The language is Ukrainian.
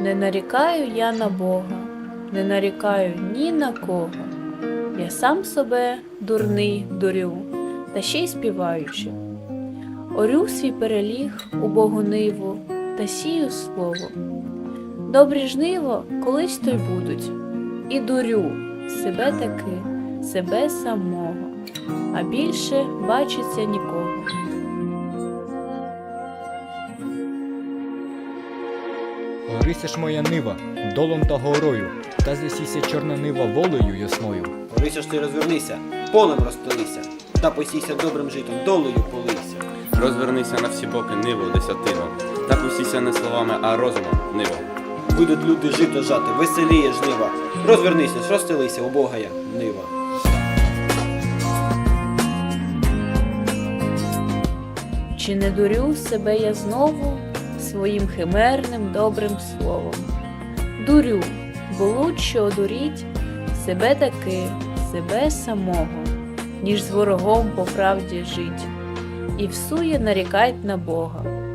Не нарікаю я на Бога, не нарікаю ні на кого. Я сам себе дурний дурю, та ще й співаючи. Орю свій переліг у Богу ниву та сію слово. Добрі жниво колись то й будуть, і дурю себе таки, себе самого, а більше бачиться нікого. Горися ж моя нива, долом та горою, та засійся чорна нива волею ясною. Орися ж ти розвернися, полем розстелися, та посійся добрим житом, долею полийся. Розвернися на всі боки ниву десятину, та посійся не словами, а розумом ниву. Будуть люди жито жати, веселіє жнива. Розвернися ж, розстелися, убогая нива. Чи не дурю себе я знову своїм химерним добрим словом? Дурю, бо лучше одуріть себе таки, себе самого, ніж з ворогом по правді жить, і всує нарікать на Бога.